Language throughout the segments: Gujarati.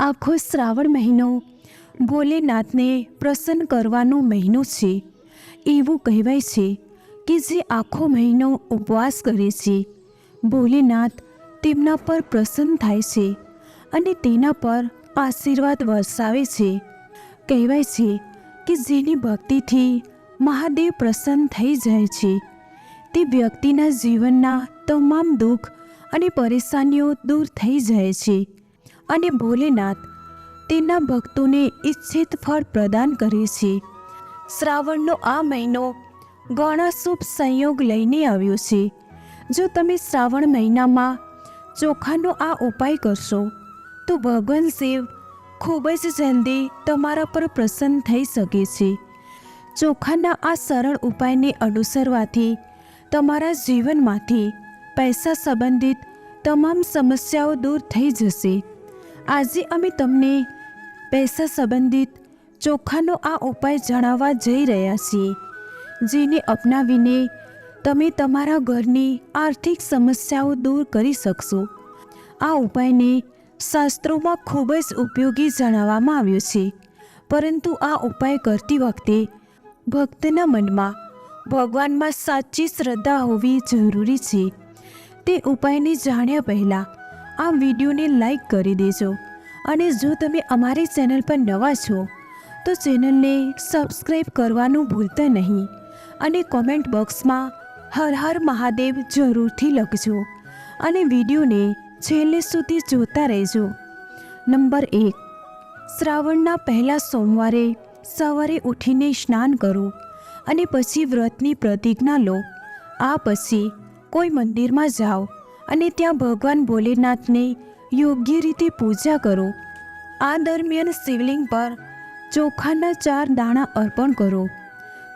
આખો શ્રાવણ મહિનો ભોલેનાથને પ્રસન્ન કરવાનો મહિનો છે. એવું કહેવાય છે કે જે આખો મહિનો ઉપવાસ કરે છે. ભોલેનાથ તેમના પર પ્રસન્ન થાય છે અને તેના પર આશીર્વાદ વરસાવે છે. કહેવાય છે કે જેની ભક્તિથી મહાદેવ પ્રસન્ન થઈ જાય છે. તે વ્યક્તિના જીવનના તમામ દુઃખ અને પરેશાનીઓ દૂર થઈ જાય છે. અને ભોલેનાથ તેના ભક્તોને ઈચ્છિત ફળ પ્રદાન કરે છે. શ્રાવણનો આ મહિનો ઘણા શુભ સંયોગ લઈને આવ્યો છે. જો તમે શ્રાવણ મહિનામાં ચોખાનો આ ઉપાય કરશો, તો ભગવાન શિવ ખૂબ જ જલ્દી તમારા પર પ્રસન્ન થઈ શકે છે. ચોખાના આ સરળ ઉપાયને અનુસરવાથી તમારા જીવનમાંથી પૈસા સંબંધિત તમામ સમસ્યાઓ દૂર થઈ જશે. આજે અમે તમને પૈસા સંબંધિત ચોખાનો આ ઉપાય જણાવવા જઈ રહ્યા છીએ, જેને અપનાવીને તમે તમારા ઘરની આર્થિક સમસ્યાઓ દૂર કરી શકશો. આ ઉપાયને શાસ્ત્રોમાં ખૂબ જ ઉપયોગી જણાવવામાં આવ્યો છે, પરંતુ આ ઉપાય કરતી વખતે ભક્તના મનમાં ભગવાનમાં સાચી શ્રદ્ધા હોવી જરૂરી છે. તે ઉપાયને જાણ્યા પહેલાં આ વિડીયોને લાઈક કરી દેજો. અને જો તમે અમારી ચેનલ પર નવા છો, તો ચેનલને સબસ્ક્રાઈબ કરવાનું ભૂલતા નહીં અને કોમેન્ટ બોક્સમાં હર હર મહાદેવ જરૂરથી લખજો અને વિડીયોને છેલ્લે સુધી જોતા રહેજો. નંબર એક, શ્રાવણના પહેલા સોમવારે સવારે ઉઠીને સ્નાન કરો અને પછી વ્રતની પ્રતિજ્ઞા લો. આ પછી કોઈ મંદિરમાં જાઓ અને ત્યાં ભગવાન ભોલેનાથને યોગ્ય રીતે પૂજા કરો. આ દરમિયાન શિવલિંગ પર ચોખાના ચાર દાણા અર્પણ કરો.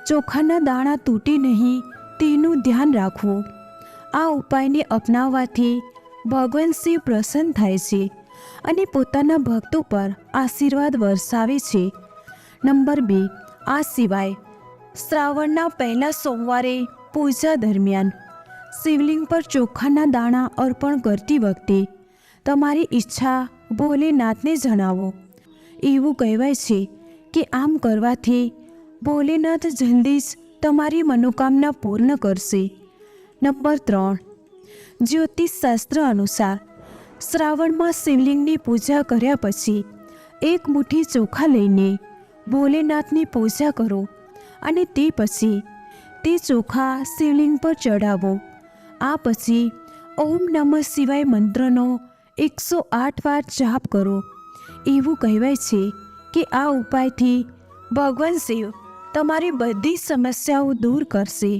ચોખાના દાણા તૂટે નહીં તેનું ધ્યાન રાખવું. આ ઉપાયને અપનાવવાથી ભગવાન શિવ પ્રસન્ન થાય છે અને પોતાના ભક્તો પર આશીર્વાદ વરસાવે છે. નંબર બે, આ સિવાય શ્રાવણના પહેલા સોમવારે પૂજા દરમિયાન શિવલિંગ પર ચોખાના દાણા અર્પણ કરતી વખતે તમારી ઈચ્છા ભોલેનાથને જણાવો. એવું કહેવાય છે કે આમ કરવાથી ભોલેનાથ જલ્દી જ તમારી મનોકામના પૂર્ણ કરશે. નંબર ત્રણ. જ્યોતિષ શાસ્ત્ર અનુસાર શ્રાવણમાં શિવલિંગની પૂજા કર્યા પછી એક મુઠ્ઠી ચોખા લઈને ભોલેનાથની પૂજા કરો અને તે પછી તે ચોખા શિવલિંગ પર ચડાવો આ પછી ઓમ નમઃ શિવાય મંત્રનો એકસો આઠ વાર જાપ કરો. એવું કહેવાય છે કે આ ઉપાયથી ભગવાન શિવ તમારી બધી સમસ્યાઓ દૂર કરશે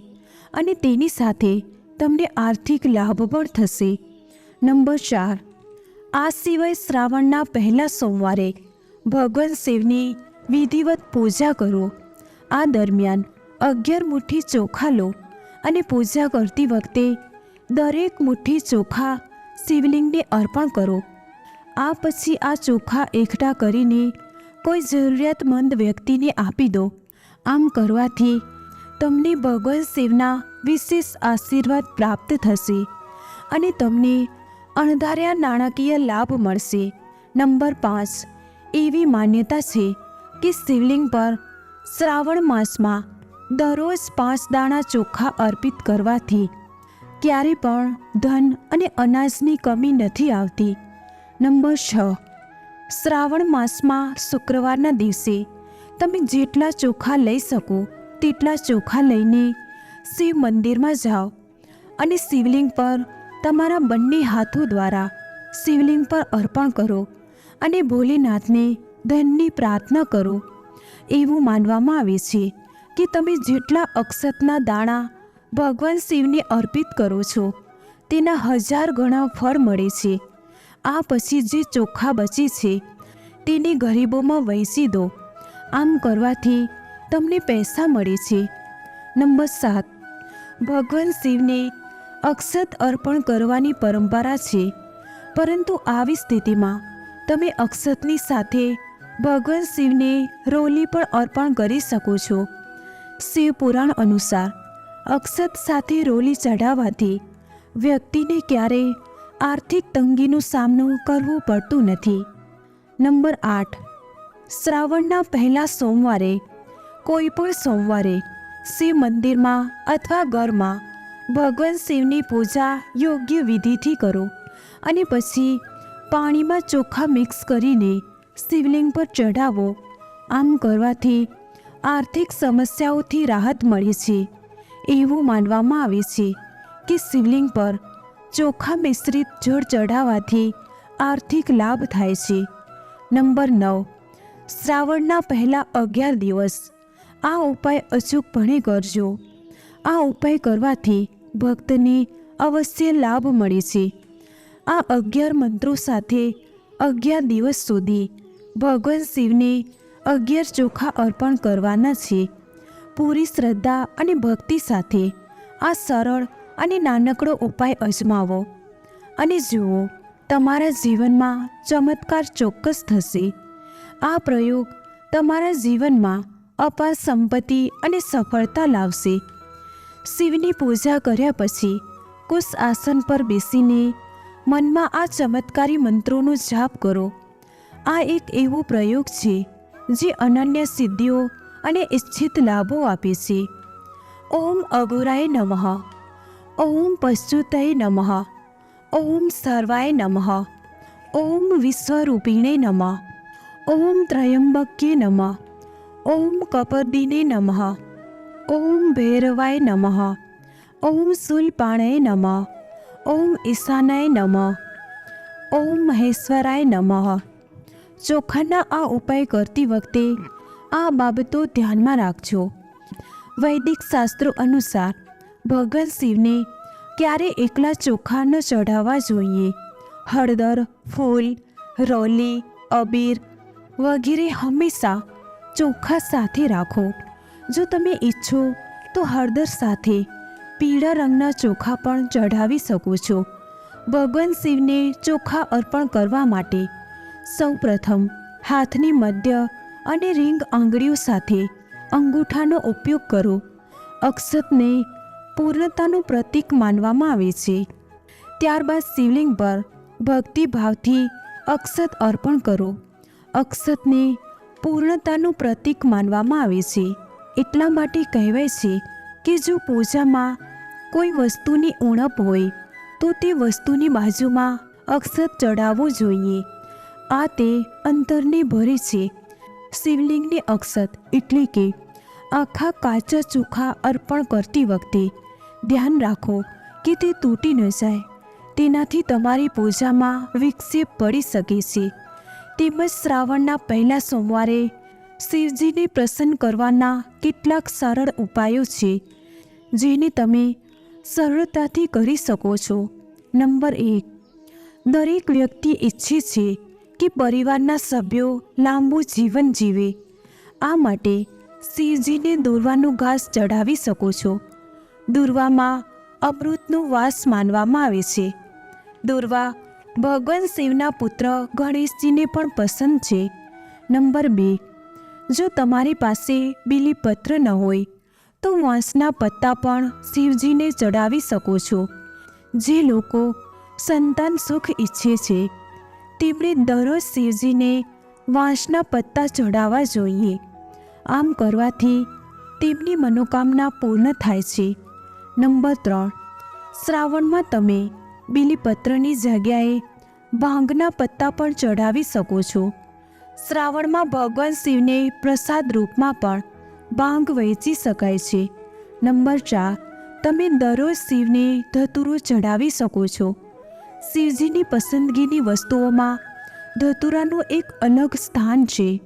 અને તેની સાથે તમને આર્થિક લાભ પણ થશે. નંબર ચાર, આ સિવાય શ્રાવણના પહેલા સોમવારે ભગવાન શિવની વિધિવત પૂજા કરો. આ દરમિયાન અગિયાર મુઠ્ઠી ચોખા લો અને પૂજા કરતી વખતે દરેક મુઠ્ઠી ચોખા શિવલિંગને અર્પણ કરો. આ પછી આ ચોખા એકઠા કરીને કોઈ જરૂરિયાતમંદ વ્યક્તિને આપી દો. આમ કરવાથી તમને ભગવાન શિવના વિશેષ આશીર્વાદ પ્રાપ્ત થશે અને તમને અણધાર્યા નાણાકીય લાભ મળશે. નંબર પાંચ. એવી માન્યતા છે કે શિવલિંગ પર શ્રાવણ માસમાં દરરોજ પાંચ દાણા ચોખા અર્પિત કરવાથી ક્યારે પણ ધન અને અનાજની કમી નથી આવતી. નંબર છ. શ્રાવણ માસમાં શુક્રવારના દિવસે તમે જેટલા ચોખા લઈ શકો તેટલા ચોખા લઈને શિવ મંદિરમાં જાઓ અને શિવલિંગ પર તમારા બંને હાથો દ્વારા શિવલિંગ પર અર્પણ કરો અને ભોલેનાથને ધનની પ્રાર્થના કરો. એવું માનવામાં આવે છે કે તમે જેટલા અક્ષતના દાણા ભગવાન શિવને અર્પિત કરો છો. તેના હજાર ગણા ફળ મળે છે. આ પછી જે ચોખા બચે છે, તેને ગરીબોમાં વહેંચી દો. આમ કરવાથી તમને પૈસા મળે છે. નંબર સાત. ભગવાન શિવને અક્ષત અર્પણ કરવાની પરંપરા છે. પરંતુ આવી સ્થિતિમાં તમે અક્ષતની સાથે ભગવાન શિવને રોલી પણ અર્પણ કરી શકો છો. શિવ પુરાણ અનુસાર અક્ષત સાથે રોલી ચઢાવવાથી વ્યક્તિને ક્યારેય આર્થિક તંગીનો સામનો કરવો પડતું નથી. નંબર આઠ. શ્રાવણના પહેલા સોમવારે, કોઈ પણ સોમવારે, શિવ મંદિરમાં અથવા ઘરમાં ભગવાન શિવની પૂજા યોગ્ય વિધિથી કરો અને પછી પાણીમાં ચોખા મિક્સ કરીને શિવલિંગ પર ચઢાવો. આમ કરવાથી આર્થિક સમસ્યાઓથી રાહત મળે છે. એવું માનવામાં આવે છે કે શિવલિંગ પર ચોખા મિશ્રિત જળ ચઢાવવાથી આર્થિક લાભ થાય છે. નંબર નવ. શ્રાવણના પહેલા અગિયાર દિવસ. આ ઉપાય અચૂકપણે કરજો. આ ઉપાય કરવાથી ભક્તને અવશ્ય લાભ મળે છે. આ અગિયાર મંત્રો સાથે અગિયાર દિવસ સુધી ભગવાન શિવને અગિયાર ચોખા અર્પણ કરવાના છે. પૂરી શ્રદ્ધા અને ભક્તિ સાથે આ સરળ અને નાનકડો ઉપાય અજમાવો. અને જુઓ, તમારા જીવનમાં ચમત્કાર ચોક્કસ થશે. આ પ્રયોગ તમારા જીવનમાં અપાર સંપત્તિ અને સફળતા લાવશે. શિવની પૂજા કર્યા પછી કુશ આસન પર બેસીને મનમાં આ ચમત્કારી મંત્રોનો જાપ કરો. આ એક એવો પ્રયોગ છે જે અનન્ય સિદ્ધિઓ અને ઇચ્છિત લાભો આપે છે. ઓમ અગુરાય નમઃ. ઓમ પશુતય નમઃ. ઓમ સર્વાય નમઃ. ઓમ વિશ્વરૂપિણે નમઃ. ઓમ ત્રયંબક્ય નમઃ. ઓમ કપર્દિને નમઃ. ઓમ ભૈરવાય નમઃ. ઓમ શૂલપાણય નમઃ. ઓમ ઈશાનાય નમઃ. ઓમ મહેશ્વરાય નમઃ. ચોખાના આ ઉપાય કરતી વખતે આ બાબતો ધ્યાનમાં રાખજો. વૈદિક શાસ્ત્રો અનુસાર ભગવાન શિવને ક્યારે એકલા ચોખા ન ચઢાવવા જોઈએ. હળદર, ફૂલ, રોલી, અબીર વગેરે હંમેશા ચોખા સાથે રાખો. જો તમે ઈચ્છો તો હળદર સાથે પીળા રંગના ચોખા પણ ચઢાવી શકો છો. ભગવાન શિવને ચોખા અર્પણ કરવા માટે સૌપ્રથમ હાથની મધ્ય અને રિંગ આંગળીઓ સાથે અંગૂઠાનો ઉપયોગ કરો. અક્ષતને પૂર્ણતાનું પ્રતીક માનવામાં આવે છે. ત્યારબાદ શિવલિંગ પર ભક્તિભાવથી અક્ષત અર્પણ કરો. અક્ષતને પૂર્ણતાનું પ્રતીક માનવામાં આવે છે. એટલા માટે કહેવાય છે કે જો પૂજામાં કોઈ વસ્તુની ઉણપ હોય, તો તે વસ્તુની બાજુમાં અક્ષત ચડાવવું જોઈએ. આ તે અંતરને ભરે છે. શિવલિંગની અક્ષત એટલે કે આખા કાચા ચોખા અર્પણ કરતી વખતે ધ્યાન રાખો કે તે તૂટી ન જાય. તેનાથી તમારી પૂજામાં વિક્ષેપ પડી શકે છે. તેમજ શ્રાવણના પહેલા સોમવારે શિવજીને પ્રસન્ન કરવાના કેટલાક સરળ ઉપાયો છે, જેને તમે સરળતાથી કરી શકો છો. નંબર એક. દરેક વ્યક્તિ ઈચ્છે છે કે પરિવારના સભ્યો લાંબુ જીવન જીવે. આ માટે શિવજીને દોરવાનું ઘાસ ચઢાવી શકો છો. દુર્વામાં અમૃતનો વાસ માનવામાં આવે છે. દુર્વા, ભગવાન શિવના પુત્ર ગણેશજીને પણ પસંદ છે. નંબર બે, જો તમારી પાસે બીલીપત્ર ન હોય, તો વાંસના પત્તા પણ શિવજીને ચડાવી શકો છો. જે લોકો સંતાન સુખ ઈચ્છે છે તેમણે દરરોજ શિવજીને વાંસના પત્તા ચડાવવા જોઈએ. આમ કરવાથી તેમની મનોકામના પૂર્ણ થાય છે. નંબર ત્રણ. શ્રાવણમાં તમે બીલીપત્રની જગ્યાએ ભાંગના પત્તા પણ ચઢાવી શકો છો. શ્રાવણમાં ભગવાન શિવને પ્રસાદ રૂપમાં પણ ભાંગ વહેંચી શકાય છે. નંબર ચાર. તમે દરરોજ શિવને ધતુરો ચઢાવી શકો છો. શિવજીની પસંદગીની વસ્તુઓમાં ધતુરાનું એક અલગ સ્થાન છે.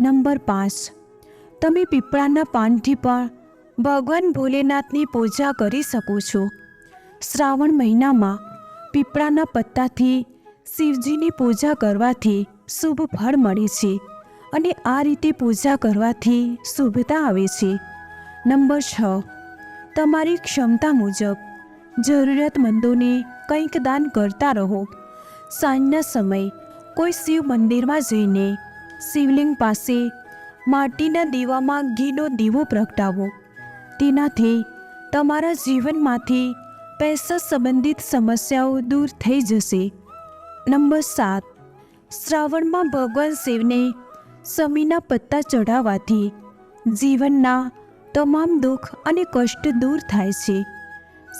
નંબર પાંચ. તમે પીપળાના પાનથી પણ ભગવાન ભોલેનાથની પૂજા કરી શકો છો. શ્રાવણ મહિનામાં પીપળાના પત્તાથી શિવજીની પૂજા કરવાથી શુભ ફળ મળે છે અને આ રીતે પૂજા કરવાથી શુભતા આવે છે. નંબર છ. તમારી ક્ષમતા મુજબ જરૂરિયાતમંદોને કંઈક દાન કરતા રહો. સાંજના સમય કોઈ શિવ મંદિરમાં જઈને શિવલિંગ પાસે માટીના દીવામાં ઘીનો દીવો પ્રગટાવો. તેનાથી તમારા જીવનમાંથી પૈસા સંબંધિત સમસ્યાઓ દૂર થઈ જશે. નંબર સાત. શ્રાવણમાં ભગવાન શિવને સમીના પત્તા ચઢાવવાથી જીવનના તમામ દુઃખ અને કષ્ટ દૂર થાય છે.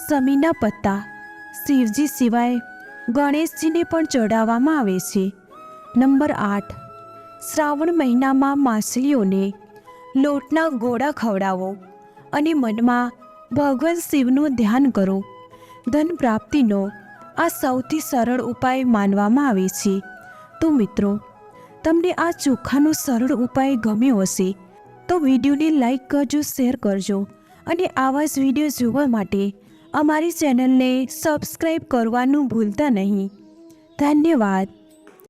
સમીના પત્તા શિવજી સિવાય ગણેશજીને પણ ચઢાવવામાં આવે છે. નંબર આઠ. શ્રાવણ મહિનામાં માછલીઓને લોટના ગોળા ખવડાવો અને મનમાં ભગવાન શિવનું ધ્યાન કરો. ધન પ્રાપ્તિનો આ સૌથી સરળ ઉપાય માનવામાં આવે છે. તો મિત્રો, તમને આ ચોખાનો સરળ ઉપાય ગમ્યો હશે તો વિડીયોને લાઈક કરજો, શેર કરજો અને આવા જ વીડિયો જોવા માટે અમારી ચેનલને સબસ્ક્રાઈબ કરવાનું ભૂલતા નહીં. ધન્યવાદ.